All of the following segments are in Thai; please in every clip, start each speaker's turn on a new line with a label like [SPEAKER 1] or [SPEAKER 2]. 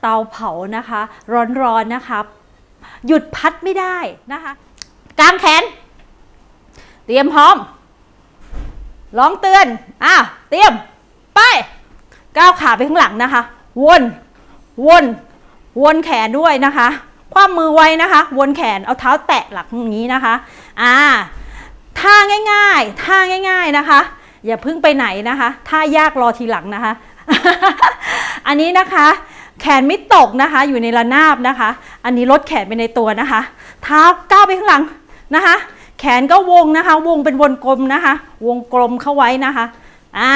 [SPEAKER 1] เตาเผานะคะ ร้อนๆนะคะหยุดพัดไม่ได้นะคะกางแขน เตรียมพร้อมร้องเตือนอะเตรียม ไป ก้าวขาไปข้างหลังนะคะ วน วน วนแขนด้วยนะคะ ความมือไว้นะคะ วนแขนเอาเท้าแตะหลังอย่างนี้นะคะ อ่าท่าง่าย ๆ ท่าง่าย ๆนะคะ อย่าพึ่งไปไหนนะคะท่ายากรอทีหลังนะคะ อันนี้นะคะ แขนไม่ตกนะคะ อยู่ในระนาบนะคะ อันนี้ลดแขนไปในตัวนะคะเท้าก้าวไปข้างหลังนะคะ แขนก็วงนะคะ วงเป็นวงกลมนะคะ วงกลมเข้าไว้นะคะอ่า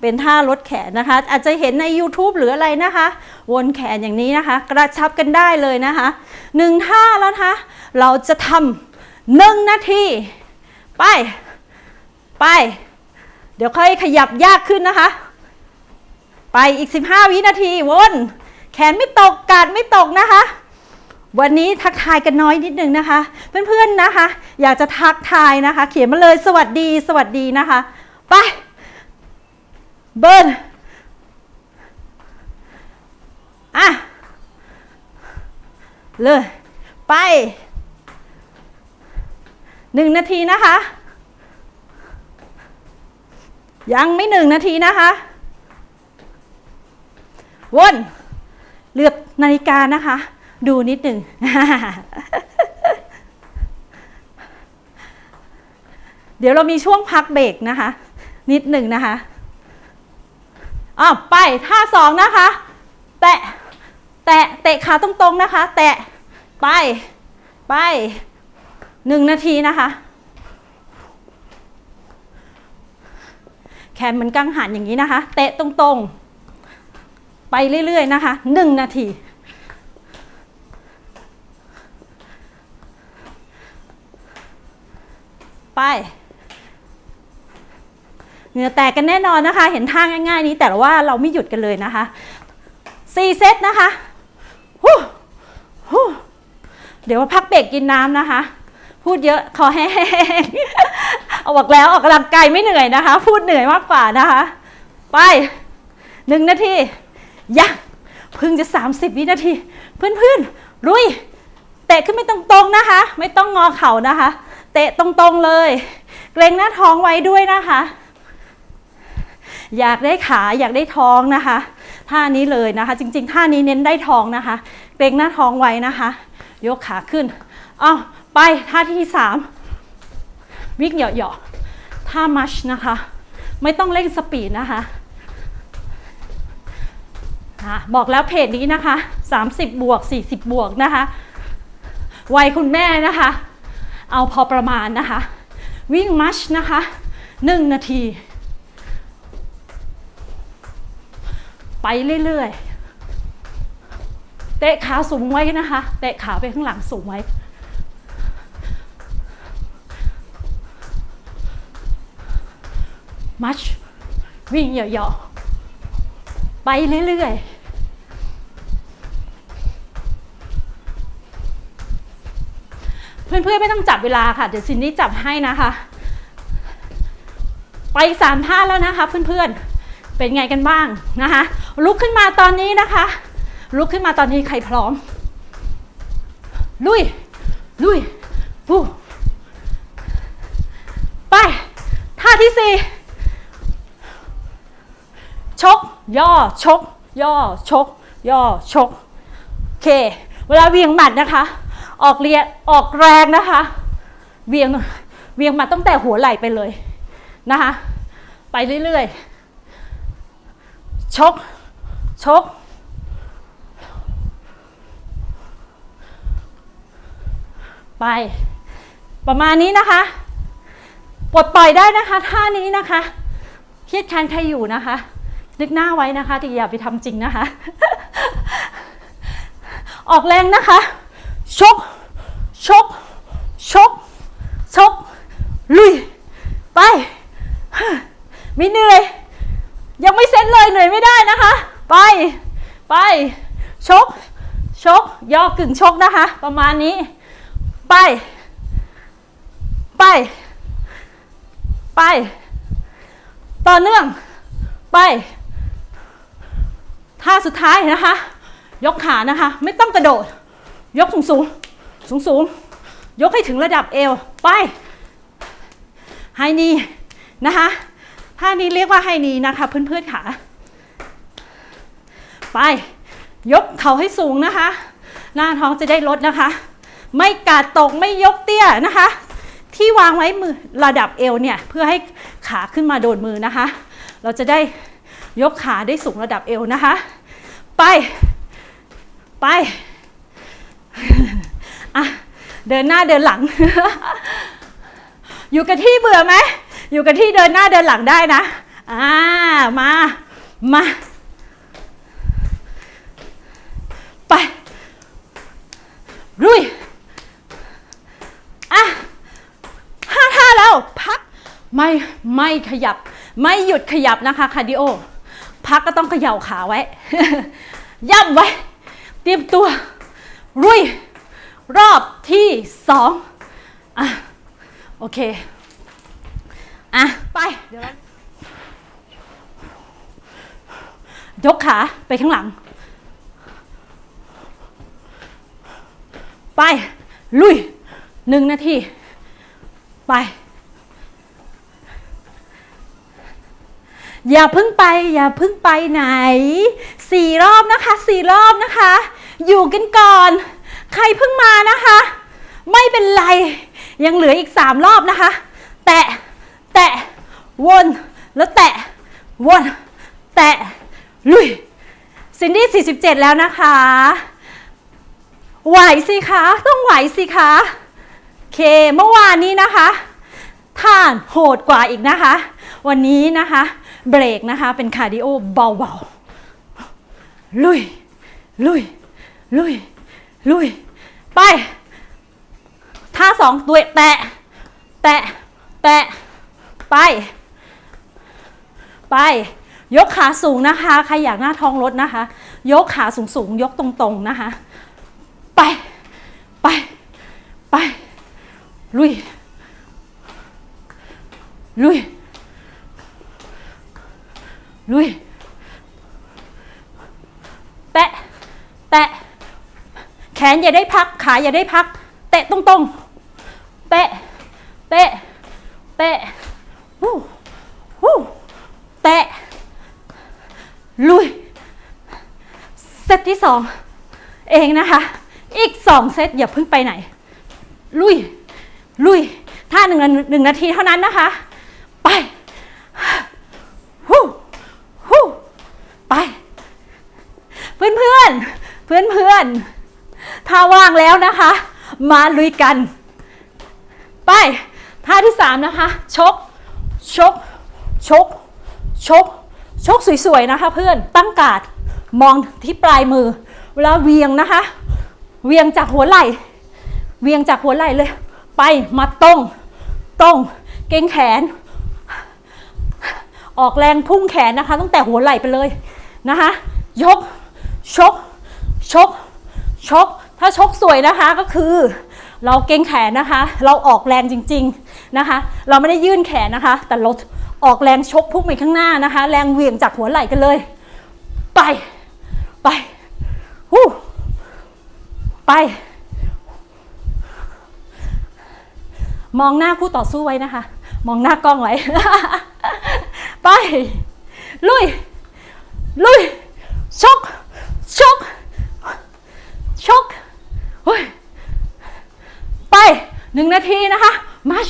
[SPEAKER 1] เป็นท่าลดแขนนะคะ อาจจะเห็นใน YouTube หรืออะไรนะคะ วนแขนอย่างนี้นะคะ กระชับกันได้เลยนะคะหนึ่งท่าแล้วนะคะ เราจะทำหนึ่งนาทีไป ไป เดี๋ยวค่อยขยับยากขึ้นนะคะ ไปอีก 15 วินาทีวน แขนไม่ตกกาดไม่ตกนะคะ วันนี้ทักทายกันน้อยนิดนึงนะคะ เพื่อนๆนะคะ อยากจะทักทายนะคะ เขียนมาเลยสวัสดีสวัสดีนะคะ ไป เบิร์นอะเลยไปหนึ่งนาทีนะคะ ยังไม่หนึ่งนาทีนะคะ วน เลือกนาฬิกานะคะ ดูนิดหนึ่งเดี๋ยวเรามีช่วงพักเบรกนะคะ นิดหนึ่งนะคะอ้าวไปท่าสองนะคะ แตะ แตะ เตะขาตรงๆนะคะ แตะ ไป ไปหนึ่งนาทีนะคะ แขนเหมือนกังหันอย่างนี้นะคะ เตะตรงๆ ไปเรื่อยๆนะคะหนึ่งนาที ไปเหงื่อแตกกันแน่นอนนะคะ เห็นท่าง่ายๆนี้แต่ว่าเราไม่หยุดกันเลยนะคะสี่เซตนะคะฮู้ฮู้เดี๋ยวพักเบรกกินน้ำนะคะ พูดเยอะคอแห้งเอาบอกแล้วออกกำลังกายไม่เหนื่อยนะคะ พูดเหนื่อยมากกว่านะคะ ไปหนึ่งนาที ยังเพิ่งจะ 30 วินาที เพื่อนๆลุยเตะขึ้นไม่ตรงๆนะคะ ไม่ต้องงอเข่านะคะ เตะตรงๆเลย เกรงหน้าท้องไว้ด้วยนะคะ อยากได้ขาอยากได้ท้องนะคะท่านี้เลยนะคะ จริง ๆ ท่านี้เน้นได้ท้องนะคะ เกรงหน้าท้องไว้นะคะ ยกขาขึ้นอ้าวไปท่าที่สามวิ่งเหยาะๆท่ามัชนะคะ ไม่ต้องเร่งสปีดนะคะ บอกแล้วเพจนี้นะคะ 30 บวก 40 บวกนะคะ วัยคุณแม่นะคะ เอาพอประมาณนะคะ วิ่งมัชนะคะ 1 นาที ไปเรื่อยๆ เตะขาสูงไว้นะคะ เตะขาไปข้างหลังสูงไว้มัชวิ่งเหยาะๆไปเรื่อยๆ เพื่อนๆไม่ต้องจับเวลาค่ะ เดี๋ยวซินนี่จับให้นะคะ ไปสามท่าแล้วนะคะ เพื่อนๆ เป็นไงกันบ้างนะคะ ลุกขึ้นมาตอนนี้นะคะ ลุกขึ้นมาตอนนี้ใครพร้อม ลุย ลุยปูไป ท่าที่สี่ชก ย่อ ชก ย่อ ชก ย่อ ชก โอเค เวลาเวียงหมัดนะคะ ออกเรียออกแรงนะคะเวียงเวียงมัดตั้งแต่หัวไหล่ไปเลยนะคะไปเรื่อยๆชกชกไป ประมาณนี้นะคะปลดปล่อยได้นะคะท่านี้นะคะเครียดแค้นใครอยู่นะคะ นึกหน้าไว้นะคะแต่อย่าไปทำจริงนะคะ ออกแรงนะคะ ชก ชก ชก ชก ลุย ไป ไม่เหนื่อย ยังไม่เซ็ตเลยเหนื่อยไม่ได้นะคะ ไป ไป ชก ชก ย่อกึ่งชกนะคะ ประมาณนี้ ไป ไป ไป ต่อเนื่อง ไปท่าสุดท้ายนะคะ ยกขานะคะ ไม่ต้องกระโดด ยกสูงสูงสูงสูงยกให้ถึงระดับเอว ไป ไฮนีนะคะท่านี้เรียกว่าไฮนีนะคะเพื่อนๆขาไป ยกเข่าให้สูงนะคะ หน้าท้องจะได้ลดนะคะ ไม่กาดตกไม่ยกเตี้ยนะคะ ที่วางไว้มือระดับเอวเนี่ย เพื่อให้ขาขึ้นมาโดนมือนะคะ เราจะได้ยกขาได้สูงระดับเอวนะคะ ไป ไป อะเดินหน้าเดินหลัง อยู่กับที่เบื่อไหม อยู่กับที่เดินหน้าเดินหลังได้นะ อ่า มา มา ไปลุยอะห้าท่าแล้วพัก ไม่ ไม่ขยับ ไม่หยุดขยับนะคะคาร์ดิโอ พักก็ต้องเขย่าขาไว้ ย่ำไว้ เตรียมตัว รุย รอบที่สองอะ โอเค อะ ไป เดี๋ยวยกขาไปข้างหลัง ไป ลุยหนึ่งนาที ไป อย่าพึ่งไป อย่าพึ่งไปไหนสี่รอบนะคะสี่รอบนะคะ อยู่กันก่อน ใครเพิ่งมานะคะ ไม่เป็นไร ยังเหลืออีกสามรอบนะคะ แตะ แตะ วนแล้วแตะ วน แตะ ลุยซินดี้ 47 แล้วนะคะ ไหวสิคะ ต้องไหวสิคะเค เมื่อวานนี้นะคะท่านโหดกว่าอีกนะคะ วันนี้นะคะ เบรกนะคะ เป็นคาร์ดิโอเบาๆ ลุย ลุย ลุย ลุย ไป ท่าสองตัวแตะ แตะ แตะ ไป ไป ยกขาสูงนะคะ ใครอยากหน้าท้องลดนะคะ ยกขาสูงสูงยกตรงๆนะคะ ไป ไป ไป ลุย ลุย ลุย แตะ แตะ ขนอย่าได้พัก ขาอย่าได้พัก เตะตรงๆ เตะ เตะ เตะวู้วู้เตะ ลุย เซตที่สองเองนะคะ อีกสองเซตอย่าเพิ่งไปไหน ลุย ลุย ท่าหนึ่งนาหนึ่งนาทีเท่านั้นนะคะ ไปฮู้ฮู้ไป เพื่อนเพื่อนเพื่อนเพื่อน ถ้าว่างแล้วนะคะ มาลุยกัน ไปท่าที่สามนะคะ ชก ชก ชก ชก ชกสวยๆนะคะ เพื่อนตั้งกาดมองที่ปลายมือ เวลาเวียงนะคะ เวียงจากหัวไหล่ เวียงจากหัวไหล่เลย ไปมาตรงตรงเกรงแขน ออกแรงพุ่งแขนนะคะตั้งแต่หัวไหล่ไปเลยนะคะ ยก ชก ชก ชก ถ้าชกสวยนะคะก็คือ เราเกรงแขนนะคะ เราออกแรงจริงๆนะคะ เราไม่ได้ยื่นแขนนะคะ แต่เราออกแรงชกพุ่งไปข้างหน้านะคะ แรงเหวี่ยงจากหัวไหล่กันเลย ไปไปู้ไป มองหน้าคู่ต่อสู้ไว้นะคะ มองหน้ากล้องไว้ ไป ลุย ลุยชกชกชกเฮ้ยไปห นึ่งนาทีนะคะมาช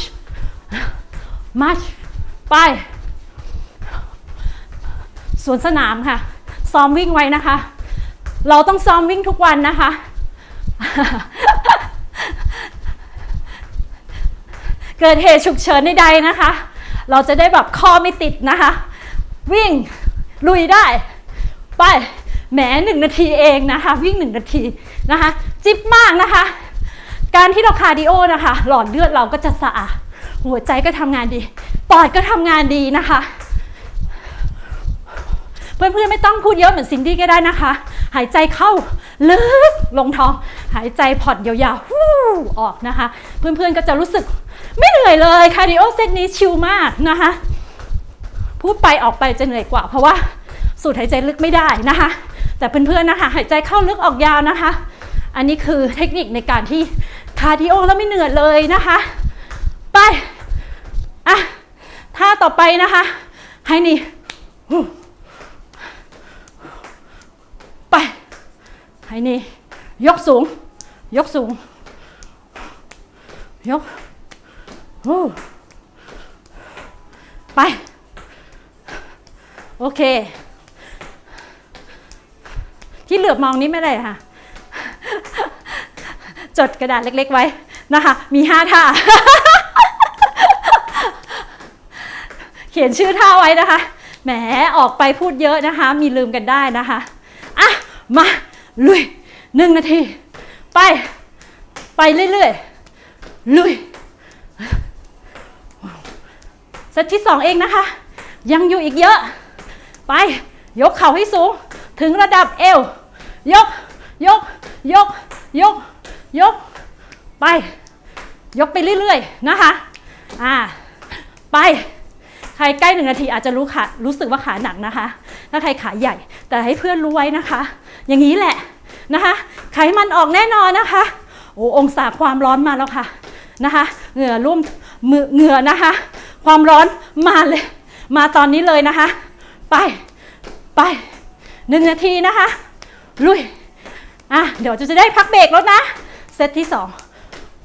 [SPEAKER 1] มาชไป สวนสนามค่ะ ซ้อมวิ่งไว้นะคะ เราต้องซ้อมวิ่งทุกวันนะคะ เกิดเหตุฉุกเฉินใดๆนะคะ เราจะได้แบบข้อไม่ติดนะคะ วิ่งลุยได้ ไปแหมหนึ่งนาทีเองนะคะ วิ่งหนึ่งนาทีนะคะ จิ๊บมากนะคะ การที่เราคาร์ดิโอนะคะ หลอดเลือดเราก็จะสะอาด หัวใจก็ทำงานดี ปอดก็ทำงานดีนะคะ เพื่อนๆไม่ต้องพูดเยอะเหมือนซินดี้ก็ได้นะคะ หายใจเข้าลึกลงท้อง หายใจผ่อนยาวๆฮู้ออกนะคะ เพื่อนๆก็จะรู้สึกไม่เหนื่อยเลยคาร์ดิโอเซตนี้ชิลมากนะคะ พูดไปออกไปจะเหนื่อยกว่า เพราะว่าสูดหายใจลึกไม่ได้นะคะ แต่เพื่อนๆนะคะ หายใจเข้าลึกออกยาวนะคะ อันนี้คือเทคนิคในการที่ คาร์ดิโอแล้วไม่เหนื่อยเลยนะคะ ไป อะท่าต่อไปนะคะ ให้นี่ไป ให้นี่ ยกสูง ยกสูง ยกโอ้ไป โอเค ที่เหลือบมองนี้ไม่ได้ค่ะ จดกระดาษเล็กๆไว้นะคะ มีห้าท่า เขียนชื่อท่าไว้นะคะ แหมออกไปพูดเยอะนะคะ มีลืมกันได้นะคะ อะ มาลุยหนึ่งนาที ไป ไปเรื่อยๆ ลุยเซตที่สองเองนะคะ ยังอยู่อีกเยอะ ไป ยกเข่าให้สูง ถึงระดับเอว ยก ยก ยก ยก ยก ไป ยกไปเรื่อยๆนะคะอ่าไป ใครใกล้หนึ่งนาทีอาจจะรู้ขารู้สึกว่าขาหนักนะคะ ถ้าใครขาใหญ่ แต่ให้เพื่อนรู้ไว้นะคะ อย่างนี้แหละนะคะไขมันออกแน่นอนนะคะ โอ้องศาความร้อนมาแล้วค่ะนะคะ เหงื่อรุ่มมือเหงื่อนะคะ ความร้อนมาเลย มาตอนนี้เลยนะคะ ไปไปหนึ่งนาทีนะคะ ลุยอะเดี๋ยวจะได้พักเบรกแล้วนะ ซตที่สอง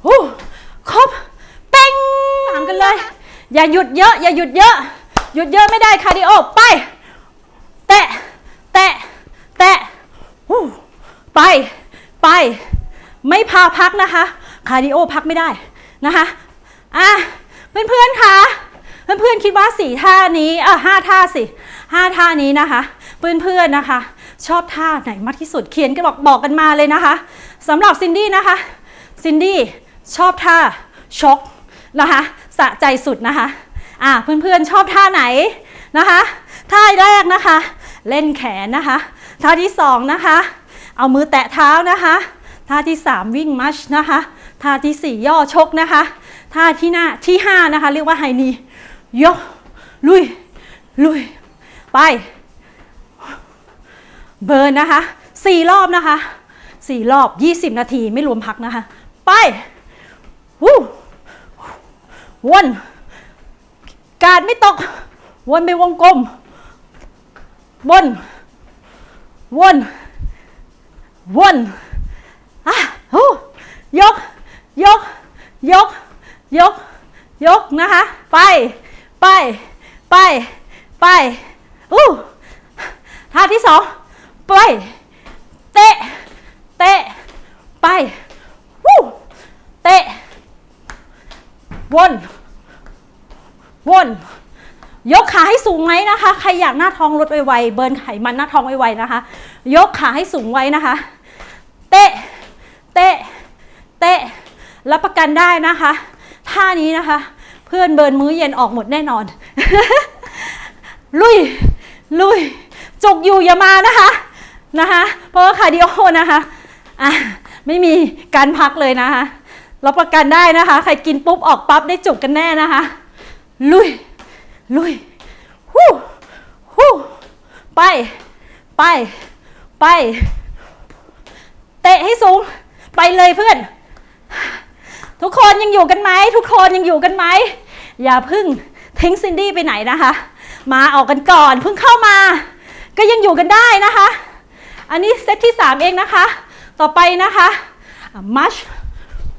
[SPEAKER 1] ฮู้ครบเป้งตามกันเลย อย่าหยุดเยอะ อย่าหยุดเยอะ หยุดเยอะไม่ได้คาร์ดิโอไป แตะ แตะ แตะฮู้ไป ไป ไม่พาพักนะคะ คาร์ดิโอพักไม่ได้นะคะ อะ เพื่อนๆคะเพื่อนๆคิดว่าสี่ท่านี้เอะห้าท่าสิห้าท่านี้นะคะ เพื่อนๆนะคะ ชอบท่าไหนมากที่สุดเขียนกันบอกบอกกันมาเลยนะคะ สำหรับซินดี้นะคะ ซินดี้ชอบท่าชกนะคะสะใจสุดนะคะอะเพื่อนๆชอบท่าไหนนะคะท่าแรกนะคะ เล่นแขนนะคะท่าที่สองนะคะ เอามือแตะเท้านะคะท่าที่3วิ่งมัชนะคะท่าที่4ย่อชกนะคะท่าที่หน้าที่5นะคะ เรียกว่าไฮนียกลุยลุยไป เบิร์นนะคะ4รอบนะคะ 4รอบ 20 นาทีไม่รวมพักนะคะ ไปวู้วนการไม่ตก วนไปวงกลม วนวนวนอะฮู้ยก ยก ยก ยก ยกนะคะ ไป ไป ไป ไปอู้ท่าที่สองไป เตะเตะ ไปวู้เตะ วน วน ยกขาให้สูงไหมนะคะ ใครอยากหน้าท้องลดไวๆ เบิร์นไขมันหน้าท้องไวๆนะคะ ยกขาให้สูงไว้นะคะ เตะ เตะ เตะ รับประกันได้นะคะ ท่านี้นะคะ เพื่อนเบิร์นมื้อเย็นออกหมดแน่นอน ลุย ลุย จุกอยู่อย่ามานะคะ นะคะ เพราะว่าคาร์ดิโอนะคะ อะไม่มีการพักเลยนะคะรับประกันได้นะคะ ใครกินปุ๊บออกปั๊บได้จุกกันแน่นะคะ ลุย ลุยฮู้ฮู้ไป ไป ไป เตะให้สูง ไปเลยเพื่อน ทุกคนยังอยู่กันไหม ทุกคนยังอยู่กันไหม อย่าพึ่งทิ้งซินดี้ไปไหนนะคะ มาออกกันก่อนเพิ่งเข้ามา ก็ยังอยู่กันได้นะคะ อันนี้เซตที่ 3 เองนะคะ ต่อไปนะคะมัช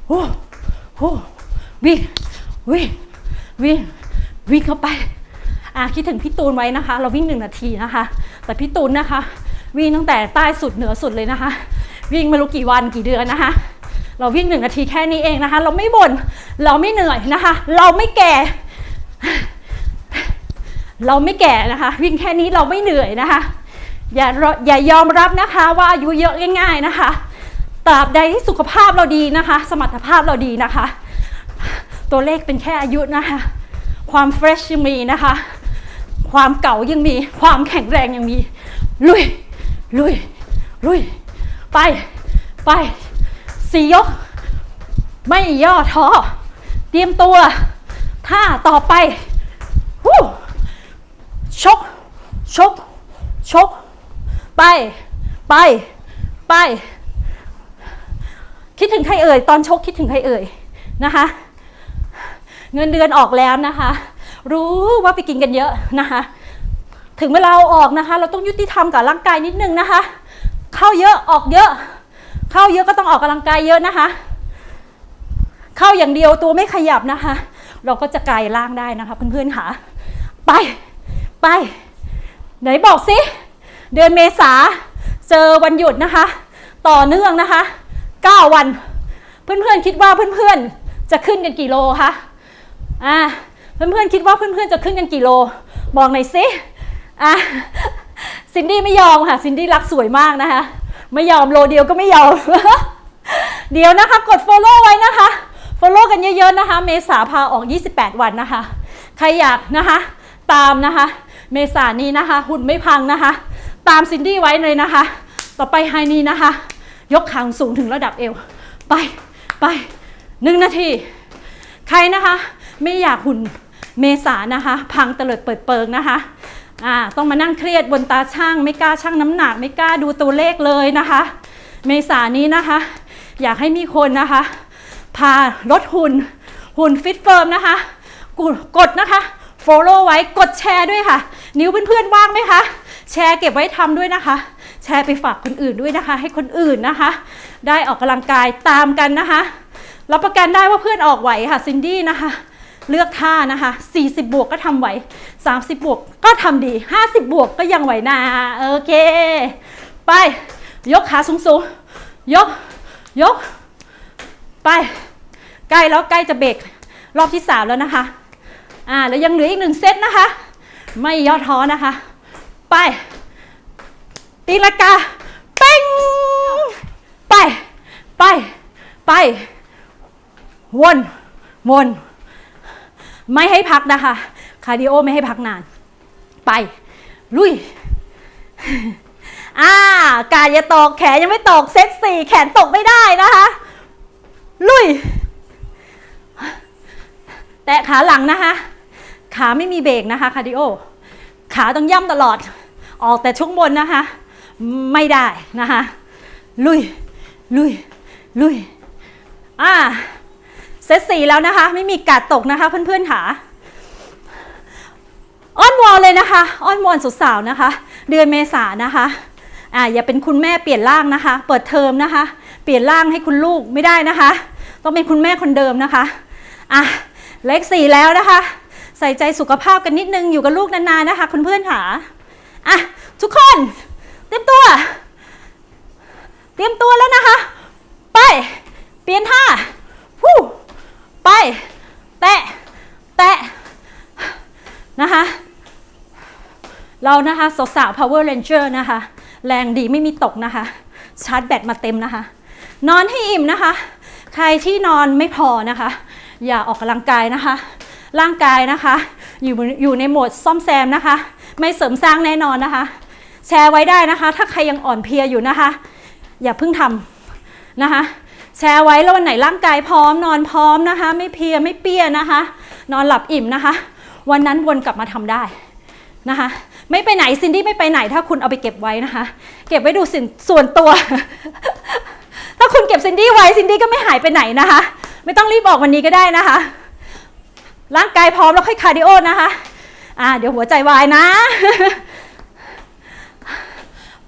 [SPEAKER 1] โอ้โหวิ่งวิ่งวิ่งวิ่งเข้าไปอะคิดถึงพี่ตูนไว้นะคะ เราวิ่งหนึ่งนาทีนะคะ แต่พี่ตูนนะคะ วิ่งตั้งแต่ใต้สุดเหนือสุดเลยนะคะ วิ่งไม่รู้กี่วันกี่เดือนนะคะ เราวิ่งหนึ่งนาทีแค่นี้เองนะคะ เราไม่บ่นเราไม่เหนื่อยนะคะ เราไม่แก่ เราไม่แก่นะคะ วิ่งแค่นี้เราไม่เหนื่อยนะคะ อย่าอย่ายอมรับนะคะว่าอายุเยอะง่ายๆนะคะตราบใดที่สุขภาพเราดีนะคะ สมรรถภาพเราดีนะคะ ตัวเลขเป็นแค่อายุนะคะ ความเฟรชยังมีนะคะ ความเก่ายังมี ความแข็งแรงยังมี ลุย ลุย ลุย ไป ไปสี่ยก ไม่ย่อท้อ เตรียมตัวท่าต่อไป ชก ชก ชก ไป ไป ไป คิดถึงใครเอ่ย ตอนชกคิดถึงใครเอ่ยนะคะ เงินเดือนออกแล้วนะคะ รู้ว่าไปกินกันเยอะนะคะ ถึงเวลาออกนะคะ เราต้องยุติธรรมกับร่างกายนิดนึงนะคะ เข้าเยอะออกเยอะ เข้าเยอะก็ต้องออกกำลังกายเยอะนะคะ เข้าอย่างเดียวตัวไม่ขยับนะคะ เราก็จะกลายร่างได้นะคะเพื่อนๆค่ะ ไป ไป ไหนบอกสิ เดือนเมษาเจอวันหยุดนะคะ ต่อเนื่องนะคะ 9 วัน เพื่อนๆคิดว่าเพื่อนๆจะขึ้นกันกี่โลคะอ่าเพื่อนๆคิดว่าเพื่อนๆจะขึ้นกันกี่โลบอกหน่อยสิอะซินดี้ไม่ยอมค่ะซินดี้รักสวยมากนะคะ ไม่ยอมโลเดียวก็ไม่ยอม เดี๋ยวนะคะกด follow ไว้นะคะ follow กันเยอะๆนะคะ เมษาพาออก 28 วันนะคะ ใครอยากนะคะ ตามนะคะ เมษานี้นะคะ หุ่นไม่พังนะคะ ตามซินดี้ไว้เลยนะคะ ต่อไปไฮนีนะคะ ยกขางสูงถึงระดับเอว ไปไปหนึ่งนาที ใครนะคะ ไม่อยากหุ่นเมษานะคะ พังเตลิดเปิดเปิงนะคะอ่าต้องมานั่งเครียดบนตาช่าง ไม่กล้าช่างน้ำหนัก ไม่กล้าดูตัวเลขเลยนะคะ เมษานี้นะคะ อยากให้มีคนนะคะ พาลดหุ่น หุ่นฟิตเฟิร์มนะคะ กดกดนะคะ follow ไว้กดแชร์ด้วยค่ะ นิ้วเพื่อนๆว่างไหมคะ แชร์เก็บไว้ทำด้วยนะคะ แชร์ไปฝากคนอื่นด้วยนะคะ ให้คนอื่นนะคะ ได้ออกกำลังกายตามกันนะคะรับประกันได้ว่าเพื่อนออกไหวค่ะซินดี้นะคะเลือกท่านะคะ 40 บวกก็ทำไหว 30 บวกก็ทำดี 50 บวกก็ยังไหวนะโอเค ไป ยกขาสูงๆยก ยก ไป ใกล้แล้วใกล้จะเบรกรอบที่ 3 แล้วนะคะ อ่า แล้วยังเหลืออีกหนึ่งเซตนะคะ ไม่ย่อท้อนะคะ ไป ตีลังกาเป้งไป ไป ไป วนวน ไม่ให้พักนะคะ คาร์ดิโอไม่ให้พักนาน ไป ลุย อ่ากายอย่าตกแขนยังไม่ตกเซตสี่แขนตกไม่ได้นะคะ ลุย แตะขาหลังนะคะ ขาไม่มีเบรกนะคะคาร์ดิโอ ขาต้องย่ำตลอด ออกแต่ช่วงบนนะคะ ไม่ได้นะคะ ลุย ลุย ลุย อ่า เซตสี่แล้วนะคะ ไม่มีกัดตกนะคะ เพื่อนๆค่ะอ้อนวอนเลยนะคะ อ้อนวอนสาวๆนะคะ เดือนเมษานะคะอ่าอย่าเป็นคุณแม่เปลี่ยนร่างนะคะ เปิดเทอมนะคะ เปลี่ยนร่างให้คุณลูกไม่ได้นะคะ ต้องเป็นคุณแม่คนเดิมนะคะอะเลขสี่แล้วนะคะ ใส่ใจสุขภาพกันนิดนึงอยู่กับลูกนานๆนะคะ คุณเพื่อนค่ะ อะทุกคนเตรียมตัว เตรียมตัวแล้วนะคะ ไป เปลี่ยนท่าวู้ไป แตะ แตะ นะคะ เรานะคะสาวๆ power ranger นะคะ แรงดีไม่มีตกนะคะ ชาร์จแบตมาเต็มนะคะ นอนให้อิ่มนะคะ ใครที่นอนไม่พอนะคะ อย่าออกกำลังกายนะคะ ร่างกายนะคะ อยู่อยู่ในโหมดซ่อมแซมนะคะ ไม่เสริมสร้างแน่นอนนะคะ แชร์ไว้ได้นะคะ ถ้าใครยังอ่อนเพลียอยู่นะคะ อย่าเพิ่งทำนะคะ แชร์ไว้แล้ววันไหนร่างกายพร้อมนอนพร้อมนะคะ ไม่เพลียไม่เปี้ยนะคะ นอนหลับอิ่มนะคะ วันนั้นวนกลับมาทำได้นะคะไม่ไปไหนซินดี้ไม่ไปไหนถ้าคุณเอาไปเก็บไว้นะคะ เก็บไว้ดูสินส่วนตัว ถ้าคุณเก็บซินดี้ไว้ซินดี้ก็ไม่หายไปไหนนะคะ ไม่ต้องรีบออกวันนี้ก็ได้นะคะ ร่างกายพร้อมแล้วค่อยคาร์ดิโอนะคะ อ่าเดี๋ยวหัวใจวายนะ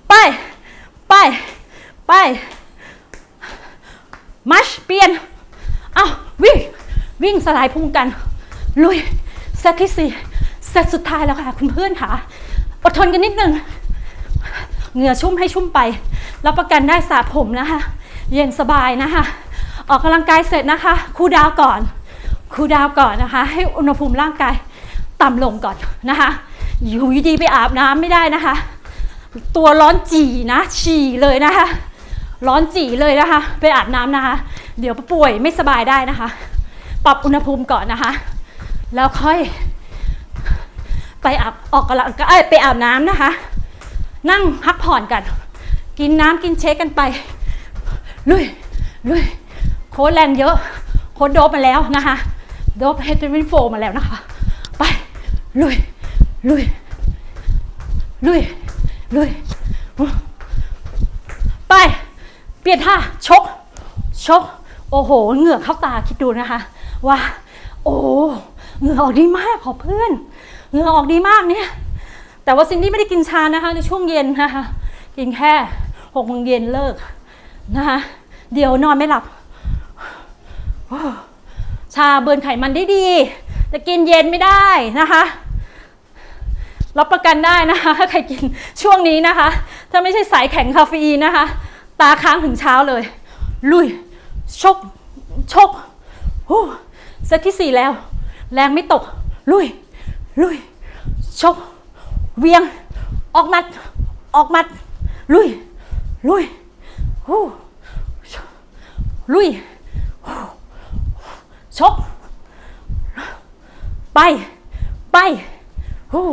[SPEAKER 1] ไป ไป ไป มัชเปลี่ยน เอาวิ่ง วิ่งสลายพุ่งกัน ลุยเซตที่สี่เซตสุดท้ายแล้วค่ะ คุณเพื่อนค่ะ อดทนกันนิดนึง เหงื่อชุ่มให้ชุ่มไป รับประกันได้สระผมนะคะ เย็นสบายนะคะ ออกกำลังกายเสร็จนะคะ คูดาวก่อน คูดาวก่อนนะคะ ให้อุณหภูมิร่างกาย ต่ำลงก่อนนะคะอยู่ดีไปอาบน้ำไม่ได้นะคะ ตัวร้อนจีนะ ฉี่เลยนะคะ ร้อนจีเลยนะคะ ไปอาบน้ำนะคะ เดี๋ยวป่วยไม่สบายได้นะคะ ปรับอุณหภูมิก่อนนะคะ แล้วค่อยไปอาบออกกำลังกายไปอาบน้ำนะคะ นั่งพักผ่อนกัน กินน้ำกินเชคกันไปลุยลุยโค้ดแรงเยอะ โค้ดโดบมาแล้วนะคะ โดบเฮตรินโฟมาแล้วนะคะ ลุย ลุย ลุย ลุยไปไป เปลี่ยนท่า ชก ชก โอ้โห เหงื่อเข้าตาคิดดูนะคะ ว่า โอ้ เหงื่อออกดีมากขอเพื่อน เหงื่อออกดีมากเนี่ย แต่ว่าซินดี้ไม่ได้กินชานะคะ ในช่วงเย็นนะคะ กินแค่หกโมงเย็นเลิกนะคะ เดี๋ยวนอนไม่หลับ ชาเบิร์นไขมันได้ดี แต่กินเย็นไม่ได้นะคะ รับประกันได้นะคะถ้าใครกินช่วงนี้นะคะ ถ้าไม่ใช่สายแข็งคาเฟอีนนะคะ ตาค้างถึงเช้าเลย ลุย ชก ชกฮู้เซตที่สี่แล้ว แรงไม่ตก ลุย ลุย ชก เวียง ออกมัด ออกมัด ลุย ลุยฮู้ลุย ชก ไป ไปฮู้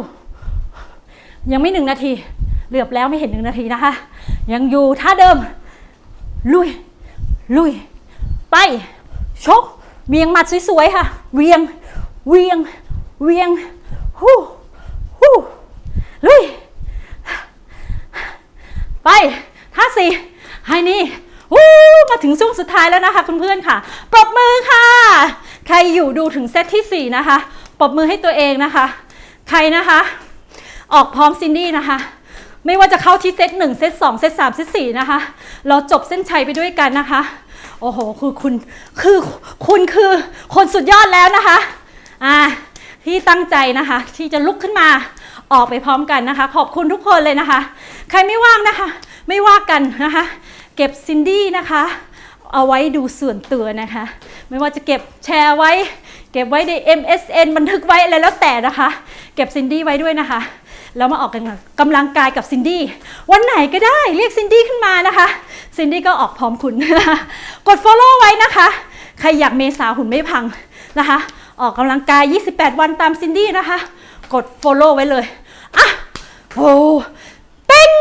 [SPEAKER 1] ยังไม่หนึ่งนาที เหลือบแล้วไม่เห็นหนึ่งนาทีนะคะ ยังอยู่ท่าเดิม ลุย ลุย ไป ชก เวียงหมัดสวยๆค่ะ เวียง เวียง เวียง ฮู้ฮู้ลุย ไป ท่าสี่ไฮนี่วู้มาถึงช่วงสุดท้ายแล้วนะคะคุณเพื่อนค่ะ ปรบมือค่ะ ใครอยู่ดูถึงเซตที่ 4 นะคะ ปรบมือให้ตัวเองนะคะ ใครนะคะ ออกพร้อมซินดี้นะคะ ไม่ว่าจะเข้าที่เซต1เซต2เซต3เซต4นะคะ เราจบเส้นชัยไปด้วยกันนะคะ โอ้โห คือคุณคือคุณคือคนสุดยอดแล้วนะคะอ่าที่ตั้งใจนะคะ ที่จะลุกขึ้นมาออกไปพร้อมกันนะคะ ขอบคุณทุกคนเลยนะคะ ใครไม่ว่างนะคะ ไม่ว่ากันนะคะ เก็บซินดี้นะคะ เอาไว้ดูส่วนตัวนะคะ ไม่ว่าจะเก็บแชร์ไว้ เก็บไว้ใน MSN บันทึกไว้อะไรแล้วแต่นะคะ เก็บซินดี้ไว้ด้วยนะคะ แล้วมาออกกำลังกำลังกายกับซินดี้วันไหนก็ได้เรียกซินดี้ขึ้นมานะคะซินดี้ก็ออกพร้อมคุณ กด Follow ไว้นะคะ ใครอยากเมษาหุ่นไม่พังนะคะ ออกกำลังกาย 28 วันตามซินดี้นะคะ กด Follow ไว้เลยอะโอ้เป็น